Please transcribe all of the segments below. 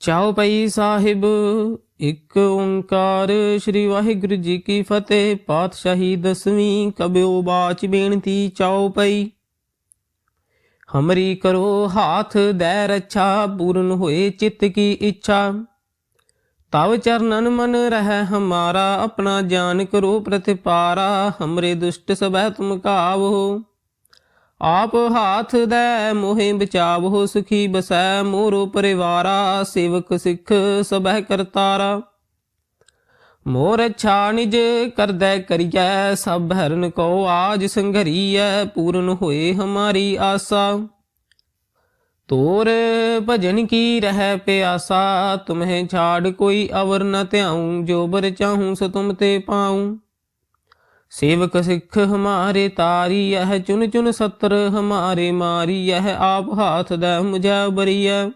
ਚਾਉ ਪਈ ਸਾਹਿਬ, ਇੱਕ ਓੰਕਾਰ ਸ੍ਰੀ ਵਾਹਿਗੁਰੂ ਜੀ ਕੀ ਫਤਿਹ। ਪਾਤਸ਼ਾਹੀ ਦਸਵੀਂ ਕਬਿਓ ਬਾਚ ਬੇਨਤੀ ਚਾਉ ਪਈ। ਹਮਰੀ ਕਰੋ ਹਾਥ ਦੈ ਰੱਛਾ, ਪੂਰਨ ਹੋਏ ਚਿੱਤ ਕੀ ਇੱਛਾ। ਤਵ ਚਰਨਨ ਮਨ ਰਹਿ ਹਮਾਰਾ, ਆਪਣਾ ਜਾਨ ਕਰੋ ਪ੍ਰਤਿਪਾਰਾ। ਹਮਰੇ ਦੁਸ਼ਟ ਸਭੈ ਤੁਮ ਕਾਵੋ। ਆਪ ਹਾਥ ਦੈ ਮੋਹਿ ਬਚਾਵੋ ਸੁਖੀ ਬਸੈ ਮੋਰੋ ਪਰਿਵਾਰਾ, ਸੇਵਕ ਸਿੱਖ ਸਭੈ ਕਰਤਾਰਾ। ਮੋਰ ਅੱਛਾ ਨਿਜ ਕਰਦੈ ਕਰੀਐ, ਸਭ ਹਰਨ ਕੋ ਆਜ ਸੰਘਰੀਐ, ਪੂਰਨ ਹੋਏ ਹਮਾਰੀ ਆਸਾ। ਤੋਰ ਭਜਨ ਕੀ ਰਹਿ ਪਿਆਸਾ, ਤੁਮਹਿ ਛਾੜ ਕੋਈ ਅਵਰ ਨ ਧਿਆਉ, ਜੋ ਬਰ ਚਾਹੂੰ ਸੋ ਤੁਮ ਤੇ ਪਾਉ। ਸੇਵਕ ਸਿੱਖ ਹਮਾਰੇ ਤਾਰੀ ਇਹ ਚੁਨ ਚੁਨ ਸਤਰ ਹਮਾਰੇ ਮਾਰੀ ਇਹ ਆਪ ਹਾਥ ਦਾ ਮੁਝਾ ਬਰੀਐ।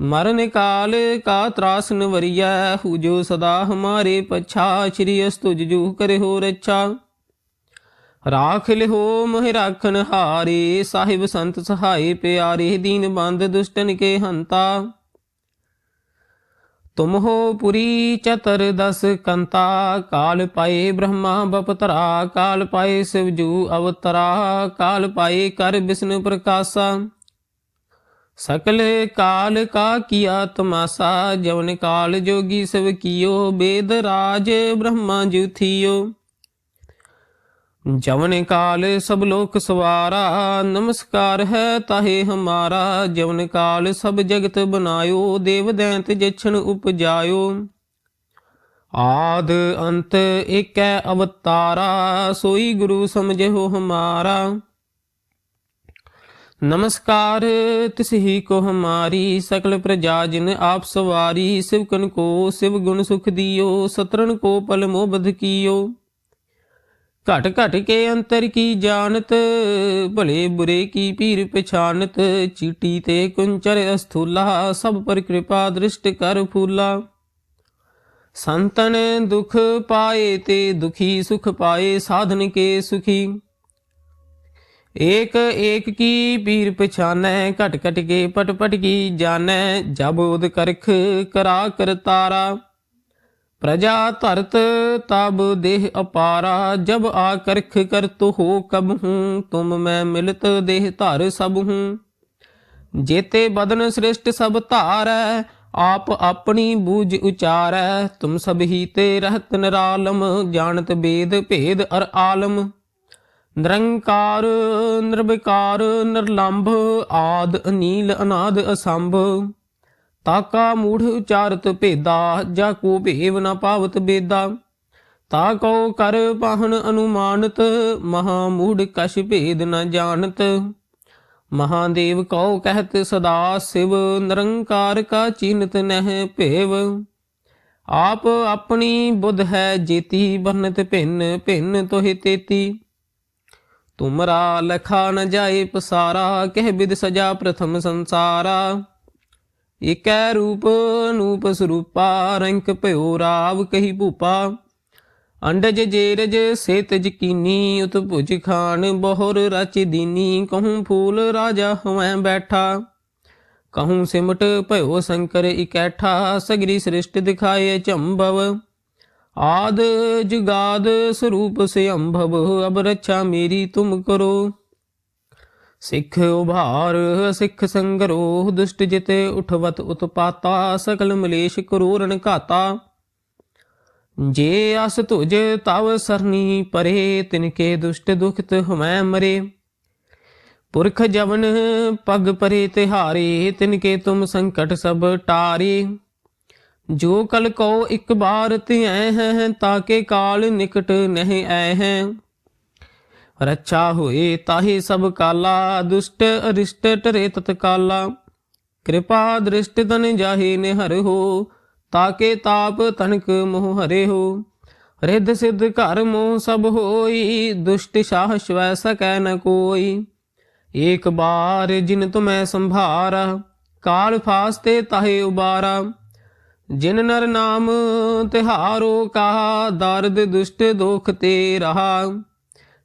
ਮਰਨ ਕਾਲ ਕਾ ਤਰਾਸ ਨਵਰੀਐ ਹੂਜੋ ਸਦਾ ਹਮਾਰੇ ਪਛਾ, ਸ਼੍ਰੀ ਅਸਤੁਜ ਜੂ ਕਰਿਓ ਰੱਛਾ। ਰਾਖ ਲਿਹੋ ਮਹਿ ਰਾਖਨ ਹਾਰੇ, ਸਾਹਿਬ ਸੰਤ ਸਹਾਈ ਪਿਆਰੇ, ਦੀਨ ਬੰਦ ਦੁਸ਼ਟਨ ਕੇ ਹੰਤਾ। ਤੁਮ ਹੋ ਪੁਰੀ ਚਤਰ ਦਸ ਕੰਤਾ, ਕਾਲ ਪਾਏ ਬ੍ਰਹਮਾ ਬਪਤਰਾ ਕਾਲ ਪਾਏ ਸਿਵਜੂ ਅਵਤਰਾ, ਕਾਲ ਪਾਏ ਕਰ ਵਿਸ਼ਨ ਪ੍ਰਕਾਸ਼ਾ। ਸਕਲ ਕਾਲ ਕਾ ਕੀਆ ਤਮਾਸਾ, ਜਵਨ ਕਾਲ ਜੋਗੀ ਸਭ ਕੀਓ, ਬੇਦ ਰਾਜ ਬ੍ਰਹਮਾ ਜੁਥੀਓ ਜਵਨ ਕਾਲ ਸਭ ਲੋਕ ਸਵਾਰਾ, ਨਮਸਕਾਰ ਹੈ ਤਾਹੇ ਹਮਾਰਾ। ਜਵਨ ਕਾਲ ਸਭ ਜਗਤ ਬਨਾਇਓ ਦੇਵ ਦੈਂਤ ਜਿਛਣ ਉਪਜਾਇਓ। ਆਦ ਅੰਤ ਏਕੈ ਅਵਤਾਰਾ, ਸੋਈ ਗੁਰੂ ਸਮਝਿਓ ਹਮਾਰਾ। ਨਮਸਕਾਰ ਤਿਸ ਹੀ ਕੋ ਹਮਾਰੀ, ਸਕਲ ਪ੍ਰਜਾ ਜਿਨ ਆਪ ਸਵਾਰੀ ਸਿਵਕਨ ਕੋ ਸਿਵ ਗੁਣ ਸੁਖ ਦਿਓ ਸਤਰਨ ਕੋ ਪਲ ਮੋਹ ਬਧ ਕੀਓ। ਘਟ ਘਟ ਕੇ ਅੰਤਰ ਕੀ ਜਾਣਤ, ਭਲੇ ਬੁਰੇ ਕੀ ਪੀਰ ਪਛਾਨਤ, ਚੀਟੀ ਤੇ ਕੁੰਚਰ ਅਸਥੂਲਾ, ਸਭ ਪਰ ਕਿਰਪਾ ਦ੍ਰਿਸ਼ਟ ਕਰ ਫੂਲਾ। ਸੰਤਨ ਦੁਖ ਪਾਏ ਤੇ ਦੁਖੀ ਸੁਖ ਪਾਏ, ਸਾਧਨ ਕੇ ਸੁਖੀ। ਏਕ ਏਕ ਕੀ ਪੀਰ ਪਛਾਨੈ, ਘਟ ਘਟ ਕੇ ਪਟ ਪਟ ਕੀ ਜਾਣੈ, ਜਬ ਉਦ ਕਰਖ ਕਰਾ ਕਰਤਾਰਾ प्रजा धरत तब देह अपारा जब आकर्ख करत हो कब हूँ तुम मैं मिलत देह धर सब हूँ जेते बदन श्रेष्ठ सब धारै आप अपनी बूझ उचारै तुम सब ही ते रहत निरालम जानत बेद भेद अर आलम निरंकार निर्विकार निर्लंभ आद अनील अनाद असंभ ਤਾਕਾ ਮੂढ़ ਉਚਾਰਤ ਭੇਦਾ, ਜਾ ਕੋ ਭੇਵ ਨ ਪਾਵਤ ਬੇਦਾ। ਤਾ ਕਉ ਕਰ ਪਾਹਨ ਅਨੁਮਾਨਤ, ਮਹਾ ਮੂढ़ ਕਛ ਭੇਦ ਨ ਜਾਣਤ। ਮਹਾਦੇਵ ਕਉ ਕਹਿਤ ਸਦਾ ਸਿਵ, ਨਿਰੰਕਾਰ ਕਾ ਚਿੰਤ ਨਹਿ ਭੇਵ। ਆਪ ਆਪਣੀ ਬੁੱਧ ਹੈ ਜੇਤੀ ਬਰਨਤ ਭਿੰਨ ਭਿੰਨ ਤੋਹਿ ਤੇਤੀ। ਤੁਮਰਾ ਲਖਾ ਨ ਜਾਏ ਪਸਾਰਾ, ਕਹਿ ਬਿਦ ਸਜਾ ਪ੍ਰਥਮ ਸੰਸਾਰਾ। ਇਕੈ ਰੂਪ ਅਨੂਪ ਸਰੂਪਾ ਰੰਕ ਭਇਓ ਰਾਵ ਕਹੀ ਭੂਪਾ ਅੰਡਜ ਜੇਰਜ ਸੇਤ ਜਕੀਨੀ ਉਤ ਭੁਜ ਖਾਨ ਬਹੁਰ ਰਚ ਦੀਨੀ ਕਹੂੰ ਫੂਲ ਰਾਜਾ ਹਵੈ ਬੈਠਾ ਕਹੂੰ ਸਿਮਟ ਭਇਓ ਸ਼ੰਕਰ ਇਕੈਠਾ ਸਗਰੀ ਸ੍ਰਿਸ਼ਟ ਦਿਖਾਏ ਚੰਭਵ ਆਦ ਜੁਗਾਦ ਸਰੂਪ ਸੇ ਅੰਭਵ ਅਬ ਰੱਛਾ ਮੇਰੀ ਤੁਮ ਕਰੋ ਸਿੱਖ ਉਭਾਰ, ਸਿੱਖ ਸੰਗਰੋਹ, ਦੁਸ਼ਟ ਜਿਤੇ ਉਠਵਤ ਉਤਪਾਤਾ ਸਕਲ ਮਲੇਸ਼ ਕਰੋਰਨ ਘਾਤਾ। ਜੇ ਅਸ ਤੁਜ ਤਵ ਸਰਨੀ ਪਰੇ, ਤਿਨਕੇ ਦੁਸ਼ਟ ਦੁਖਤ ਹਮੈ ਮਰੇ। ਪੁਰਖ ਜਵਨ ਪਗ ਪਰੇ ਤਿਹਾਰੇ, ਤਿਨਕੇ ਤੁਮ ਸੰਕਟ ਸਭ ਟਾਰੇ। ਜੋ ਕਲ ਕੋ ਇੱਕ ਬਾਰ ਧਿਐ ਹੈ ਤਾਕੇ ਕਾਲ ਨਿਕਟ ਨਹੀਂ ਐ ਹੈ। ਰੱਛਾ ਹੋਏ ਤਾਹੀ ਸਭ ਕਾਲਾ, ਦੁਸ਼ਟ ਅਰਿਸ਼ਟ ਟਰੇ ਤਤਕਾਲਾ ਕਿਰਪਾ ਦ੍ਰਿਸ਼ਟ ਤਨ ਜਾਹੇ ਨਿਹਰ ਹੋ, ਤਾਕੇ ਤਾਪ ਤਨਕ ਮੋਹ ਹਰੇ ਹੋ। ਰਿੱਧ ਸਿੱਧ ਘਰ ਮੋਹ ਸਭ ਹੋਈ, ਦੁਸ਼ਟ ਸ਼ਾਹ ਸ਼ਵੈ ਸਕੈ ਨ ਕੋਈ। ਏਕ ਬਾਰ ਜਿਨ ਤੁਮੈ ਸੰਭਾਰਾ, ਕਾਲ ਫਾਸਤੇ ਤਾਹੇ ਉਬਾਰਾ। ਜਿਨ ਨਰ ਨਾਮ ਤਿਹਾਰੋ ਕਹਾ, ਦਰਦ ਦੁਸ਼ਟ ਦੁਖ ਤੇ ਰਹਾ।